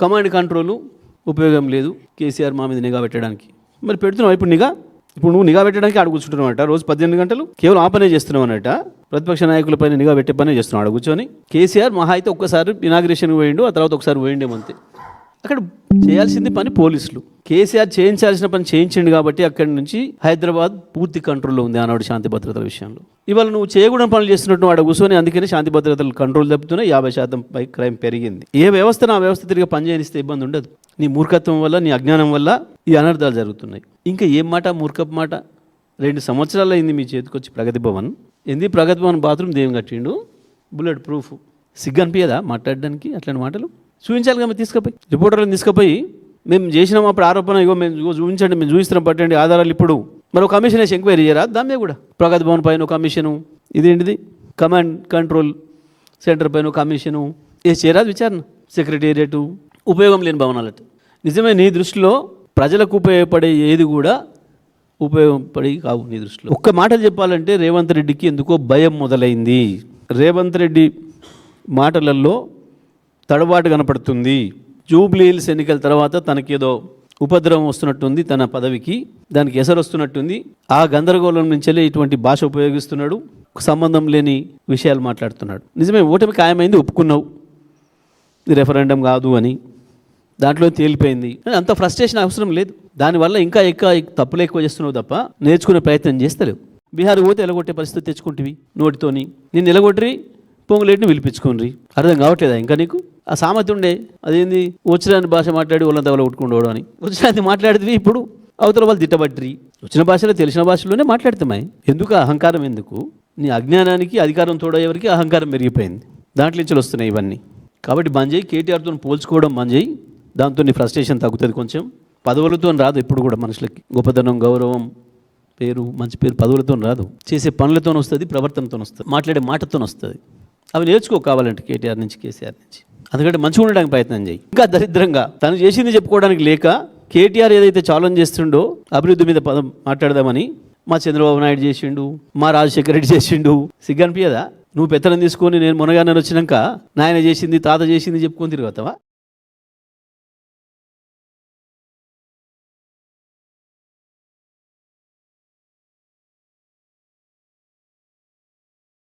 Command control ఉపయోగం లేదు. కేసీఆర్ మా మీద నిఘా పెట్టడానికి. మరి పెడుతున్నావు? ఇప్పుడు నిఘా? ఇప్పుడు నువ్వు నిఘా పెట్టడానికి అడుగుచుంటున్నావు కూర్చుంటున్నావు అంట రోజు పద్దెనిమిది గంటలు కేవలం ఆ పనే చేస్తున్నావు అనట ప్రతిపక్ష నాయకులపైన నిఘా పెట్టే పనే చేస్తున్నావు. ఆడ కూర్చొని కేసీఆర్ మహా అయితే ఒక్కసారి ఇనాగ్రేషన్ పోయిండు ఆ తర్వాత ఒకసారి పోయిండేమంతే అక్కడ చేయాల్సింది పని పోలీసులు. కేసీఆర్ చేయించాల్సిన పని చేయించిండు కాబట్టి అక్కడి నుంచి హైదరాబాద్ పూర్తి కంట్రోల్లో ఉంది ఆనాడు శాంతి భద్రతల విషయంలో. ఇవాళ నువ్వు చేయకూడని పనులు చేస్తున్నట్టు వాడు కూర్చొని అందుకనే శాంతి భద్రతలు కంట్రోల్ తప్పుతున్నాయి యాభై శాతం పై క్రైమ్ పెరిగింది. ఏ వ్యవస్థను ఆ వ్యవస్థ తిరిగి పనిచేయనిస్తే ఇబ్బంది ఉండదు. నీ మూర్ఖత్వం వల్ల నీ అజ్ఞానం వల్ల ఈ అనర్థాలు జరుగుతున్నాయి. ఇంకా ఏం మాట? మూర్ఖపు మాట? రెండు సంవత్సరాలు అయింది మీ చేతికి వచ్చి ప్రగతి భవన్. ఎంది ప్రగతి భవన్ బాత్రూమ్ దేవం కట్టిండు? Bullet proof. సిగ్గు అనిపించదా మాట్లాడడానికి అట్లాంటి మాటలు? చూపించాలి కదా తీసుకుపోయి. రిపోర్టర్లను తీసుకుపోయి మేము చేసినాం అప్పుడు ఆరోపణ ఇగో మేము చూపించండి మేము చూపిస్తున్నాం పట్టండి ఆధారాలు ఇప్పుడు. మరి ఒక కమిషన్ వేసి ఎంక్వైరీ చేయరా? దాని మీద కూడా. ప్రగతి భవన్ పైన కమిషను ఇదేంటిది? కమాండ్ కంట్రోల్ సెంటర్ పైన కమిషను వేసి చేయరాదు విచారణ? సెక్రటేరియట్ ఉపయోగం లేని భవనాలట. నిజమే నీ దృష్టిలో ప్రజలకు ఉపయోగపడే ఏది కూడా ఉపయోగపడి కావు నీ దృష్టిలో. ఒక్క మాటలు చెప్పాలంటే రేవంత్ రెడ్డికి ఎందుకో భయం మొదలైంది. రేవంత్ రెడ్డి మాటలలో తడబాటు కనపడుతుంది. జూబ్లీ హిల్స్ ఎన్నికల తర్వాత తనకేదో ఉపద్రవం వస్తున్నట్టుంది తన పదవికి దానికి ఎసరు వస్తున్నట్టుంది. ఆ గందరగోళం నుంచే ఇటువంటి భాష ఉపయోగిస్తున్నాడు. సంబంధం లేని విషయాలు మాట్లాడుతున్నాడు. నిజమే ఓటమి ఖాయమైంది ఒప్పుకున్నావు. రెఫరెండం కాదు అని. దాంట్లో తేలిపోయింది. అంత ఫ్రస్ట్రేషన్ అవసరం లేదు. దానివల్ల ఇంకా ఎక్కువ తప్పులు ఎక్కువ చేస్తున్నావు తప్ప నేర్చుకునే ప్రయత్నం చేస్తలేవు. బీహార్ పోతే ఎలగొట్టే పరిస్థితి తెచ్చుకుంటివి నోటితోని. నేను ఎలగొట్టి పొంగులేటిని పిలిపించుకోండి అర్థం కావట్లేదా ఇంకా నీకు? ఆ సామెత ఉండే. అదేంది? వచ్చిరాని భాష మాట్లాడి వాళ్ళంతా వాళ్ళు కొట్టుకుండవడం అని. వచ్చిరాని మాట్లాడితే ఇప్పుడు అవతల వాళ్ళు తిట్టబట్టి వచ్చిన భాషలో తెలిసిన భాషలోనే మాట్లాడుతున్నాయి ఎందుకు? అహంకారం ఎందుకు? నీ అజ్ఞానానికి అధికారం తోడయ్యేవరికి అహంకారం పెరిగిపోయింది. దాంట్లో నుంచి వస్తున్నాయి ఇవన్నీ. కాబట్టి బంద్ చేయి కేటీఆర్తో పోల్చుకోవడం బంద్ దాంతో నీ ఫ్రస్ట్రేషన్ తగ్గుతుంది కొంచెం. పదవులతో రాదు ఎప్పుడు కూడా మనుషులకి. గొప్పతనం గౌరవం పేరు మంచి పేరు పదవులతో రాదు. చేసే పనులతో వస్తుంది ప్రవర్తనతో వస్తుంది మాట్లాడే మాటతో వస్తుంది. అవి నేర్చుకో కావాలంటే కేటీఆర్ నుంచి కేసీఆర్ నుంచి. అందుకంటే మంచిగా ఉండడానికి ప్రయత్నం చేయి. ఇంకా దరిద్రంగా తను చేసింది చెప్పుకోవడానికి లేక కేటీఆర్ ఏదైతే ఛాలెంజ్ చేస్తుండో అభివృద్ధి మీద పదం మాట్లాడదామని మా చంద్రబాబు నాయుడు చేసిండు మా రాజశేఖర రెడ్డి చేసిండు. సిగ్గనిపించదా నువ్వు పెత్తనం తీసుకొని నేను మునగానే వచ్చినాక నాయన చేసింది తాత చేసింది చెప్పుకొని తిరుగుతావా